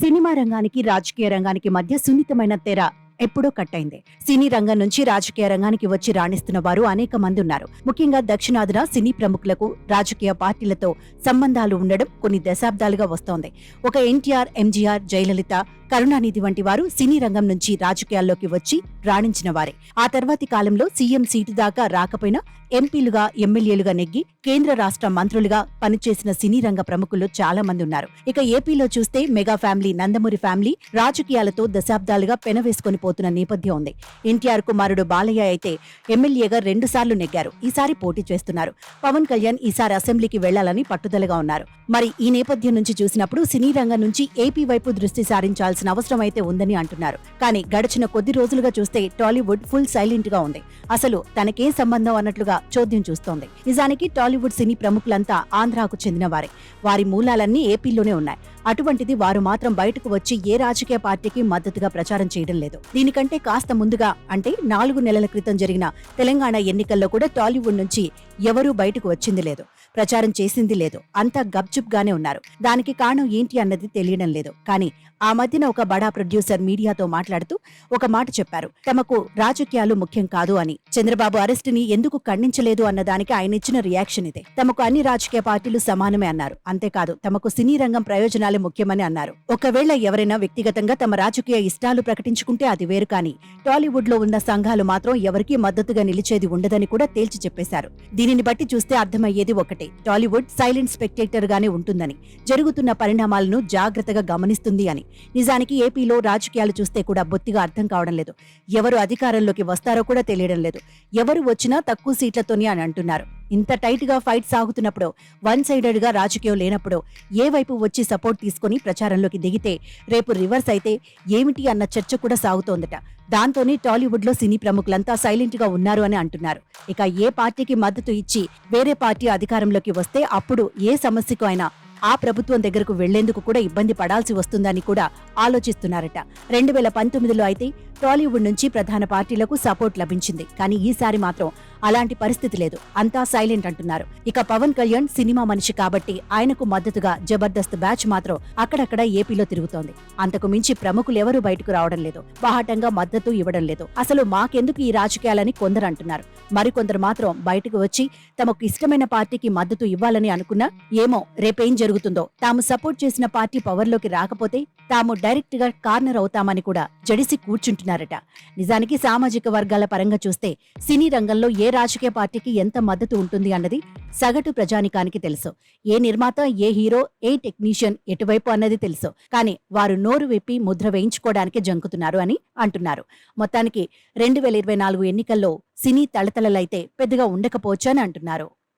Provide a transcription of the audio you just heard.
Cinema రంగానికి రాజకీయ రంగానికి మధ్య సున్నితమైన తెర ఎప్పుడో కట్టయింది. సినీ రంగం నుంచి రాజకీయ రంగానికి వచ్చి రాణిస్తున్న వారు అనేక మంది ఉన్నారు. ముఖ్యంగా దక్షిణాదిన సినీ ప్రముఖులకు రాజకీయ పార్టీలతో సంబంధాలు ఉండడం కొన్ని దశాబ్దాలుగా వస్తోంది. ఒక ఎన్టీఆర్ ఎంజీఆర్ జయలలిత కరుణానిధి వంటి వారు సినీ రంగం నుంచి రాజకీయాల్లోకి వచ్చి రాణించిన వారే. ఆ తర్వాతి కాలంలో సీఎం సీటు దాకా రాకపోయినా ఎంపీలుగా ఎమ్మెల్యేలుగా నెగ్గి కేంద్ర రాష్ట్ర మంత్రులుగా పనిచేసిన సినీ రంగ ప్రముఖులు చాలా మంది ఉన్నారు. ఇక ఏపీలో చూస్తే మెగా ఫ్యామిలీ నందమూరి ఫ్యామిలీ రాజకీయాలతో దశాబ్దాలుగా పెనవేసుకొని పోతున్న నేపథ్యం ఉంది. ఎన్టీఆర్ కుమారుడు బాలయ్య అయితే ఎమ్మెల్యేగా రెండు సార్లు నెగ్గారు. ఈసారి పోటీ చేస్తున్నారు. పవన్ కళ్యాణ్ ఈసారి అసెంబ్లీకి వెళ్ళాలని పట్టుదలగా ఉన్నారు. మరి ఈ నేపథ్యం నుంచి చూసినప్పుడు సినీ రంగం నుంచి ఏపీ వైపు దృష్టి సారించాల్సిన అవసరం అయితే ఉందని అంటున్నారు. కానీ గడిచిన కొద్ది రోజులుగా చూస్తే టాలీవుడ్ ఫుల్ సైలెంట్గా ఉంది. అసలు తనకేం సంబంధం అన్నట్లుగా చోద్యం చూస్తోంది. నిజానికి టాలీవుడ్ సినీ ప్రముఖులంతా ఆంధ్రాకు చెందిన వారే. వారి మూలాలన్నీ ఏపీలోనే ఉన్నాయి. అటువంటిది వారు మాత్రం బయటకు వచ్చి ఏ రాజకీయ పార్టీకి మద్దతుగా ప్రచారం చేయడం లేదు. దీనికంటే కాస్త ముందుగా అంటే నాలుగు నెలల క్రితం జరిగిన తెలంగాణ ఎన్నికల్లో కూడా టాలీవుడ్ నుంచి ఎవరూ బయటకు వచ్చింది లేదు. ప్రచారం చేసింది లేదు. అంతా గప్చుప్ గానే ఉన్నారు. దానికి కారణం ఏంటి అన్నది తెలియడం లేదు. కానీ ఆ మధ్యన ఒక బడా ప్రొడ్యూసర్ మీడియాతో మాట్లాడుతూ ఒక మాట చెప్పారు. తమకు రాజకీయాలు ముఖ్యం కాదు అని. చంద్రబాబు అరెస్టుని ఎందుకు ఖండించలేదు అన్నదానికి ఆయన ఇచ్చిన రియాక్షన్ ఇదే. తమకు అన్ని రాజకీయ పార్టీలు సమానమే అన్నారు. అంతేకాదు తమకు సినీ రంగం ప్రయోజనాలు ముఖ్యమని అన్నారు. ఒకవేళ ఎవరైనా వ్యక్తిగతంగా తమ రాజకీయ ఇష్టాలు ప్రకటించుకుంటే అది వేరు కానీ టాలీవుడ్లో ఉన్న సంఘాలు మాత్రం ఎవరికీ మద్దతుగా నిలిచేది ఉండదని కూడా తేల్చి చెప్పేశారు. దీనిని బట్టి చూస్తే అర్థమయ్యేది ఒకటే టాలీవుడ్ సైలెంట్ స్పెక్టేటర్ గానే ఉంటుందని జరుగుతున్న పరిణామాలను జాగ్రత్తగా గమనిస్తుంది అని. నిజానికి ఏపీలో రాజకీయాలు చూస్తే కూడా బొత్తిగా అర్థం కావడం లేదు. ఎవరు అధికారంలోకి వస్తారో కూడా తెలియడం లేదు. ఎవరు వచ్చినా తక్కువ సీట్లతోనే అని అంటున్నారు. ఇంత టైట్గా ఫైట్ సాగుతున్నప్పుడు వన్ సైడెడ్గా రాజకీయం లేనప్పుడు ఏ వైపు వచ్చి సపోర్ట్ తీసుకుని ప్రచారంలోకి దిగితే రేపు రివర్స్ అయితే ఏమిటి అన్న చర్చ కూడా సాగుతోందట. దాంతోనే టాలీవుడ్లో సినీ ప్రముఖులంతా సైలెంట్గా ఉన్నారు అని అంటున్నారు. ఇక ఏ పార్టీకి మద్దతు ఇచ్చి వేరే పార్టీ అధికారంలోకి వస్తే అప్పుడు ఏ సమస్యకు అయినా ఆ ప్రభుత్వం దగ్గరకు వెళ్ళేందుకు కూడా ఇబ్బంది పడాల్సి వస్తుందని కూడా ఆలోచిస్తున్నారట. రెండు వేల పంతొమ్మిదిలో అయితే టాలీవుడ్ నుంచి ప్రధాన పార్టీలకు సపోర్ట్ లభించింది. కానీ ఈసారి మాత్రం అలాంటి పరిస్థితి లేదు. అంతా సైలెంట్ అంటున్నారు. ఇక పవన్ కళ్యాణ్ సినిమా మనిషి కాబట్టి ఆయనకు మద్దతుగా జబర్దస్త్ బ్యాచ్ మాత్రం అక్కడక్కడ ఏపీలో తిరుగుతోంది. అంతకు మించి ప్రముఖులు ఎవరూ బయటకు రావడం లేదు. బాహటంగా మద్దతు ఇవ్వడం లేదు. అసలు మాకెందుకు ఈ రాజకీయాలని కొందరు అంటున్నారు. మరికొందరు మాత్రం బయటకు వచ్చి తమకు ఇష్టమైన పార్టీకి మద్దతు ఇవ్వాలని అనుకున్నా ఏమో రేపేం జరుగుతుందో. తాము సపోర్ట్ చేసిన పార్టీ పవర్లోకి రాకపోతే తాము డైరెక్ట్గా కార్నర్ అవుతామని కూడా జడిసి కూర్చుంటున్నారట. నిజానికి సామాజిక వర్గాల పరంగా చూస్తే సినీ రంగంలో ఏ రాజకీయ పార్టీకి ఎంత మద్దతు ఉంటుంది అన్నది సగటు ప్రజానికానికి తెలుసు. ఏ నిర్మాత ఏ హీరో ఏ టెక్నీషియన్ ఎటువైపు అన్నది తెలుసు. కానీ వారు నోరు విప్పి ముద్ర వేయించుకోవడానికి జంకుతున్నారు అని అంటున్నారు. మొత్తానికి రెండు వేల ఇరవై నాలుగు ఎన్నికల్లో సినీ తళతళలైతే పెద్దగా ఉండకపోవచ్చు అని అంటున్నారు.